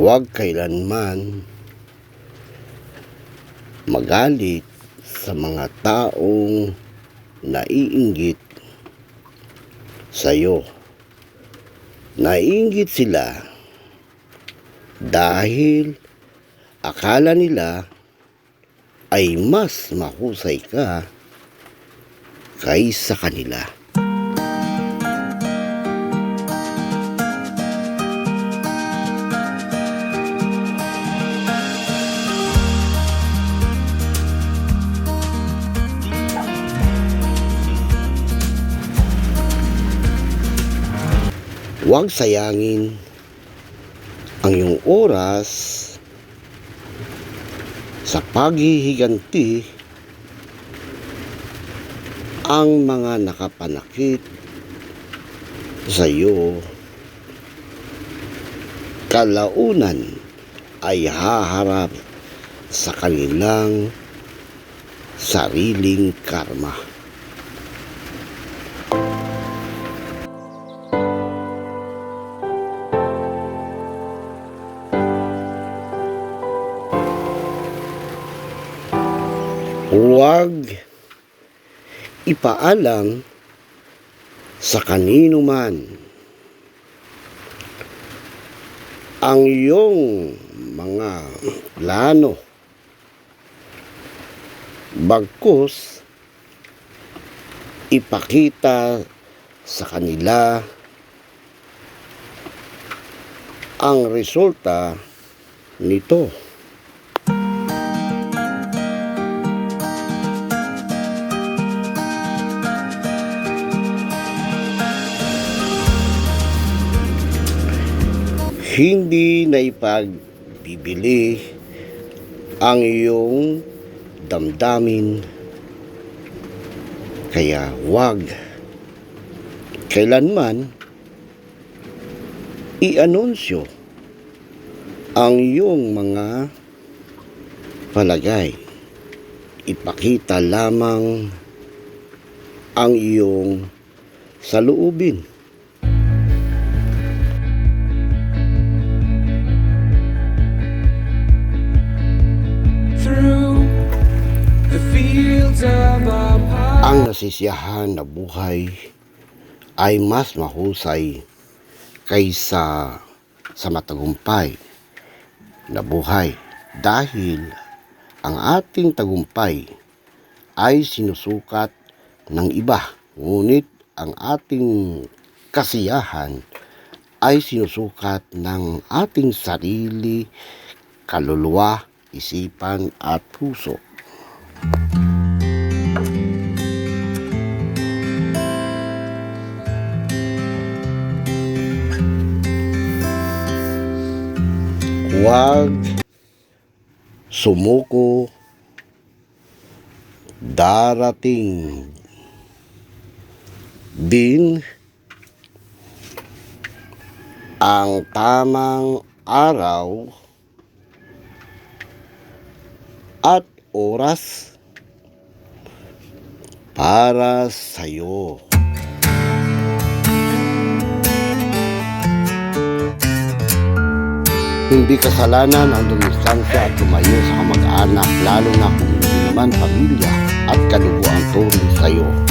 huwag kailanman magalit sa mga taong naiinggit sa'yo. Naiinggit sila dahil akala nila ay mas mahusay ka kaysa kanila. Huwag sayangin ang iyong oras sa paghihiganti ang mga nakapanakit sa iyo. Kalaunan ay haharap sa kanilang sariling karma. Huwag ipaalam sa kanino man ang iyong mga plano. Bagkus, ipakita sa kanila ang resulta nito. Hindi na ipagbibili ang iyong damdamin. Kaya wag kailanman i-anunsyo ang iyong mga palagay. Ipakita lamang ang iyong saluubin. Ang nasisiyahan na buhay ay mas mahusay kaysa sa matagumpay na buhay dahil ang ating tagumpay ay sinusukat ng iba ngunit ang ating kasiyahan ay sinusukat ng ating sarili, kaluluwa, isipan at puso. Huwag sumuko darating din ang tamang araw at oras para sa'yo. Hindi kasalanan ang dumistansya at lumayo sa kamag-anak lalo na kung hindi naman pamilya at kadugo ang turing sa'yo.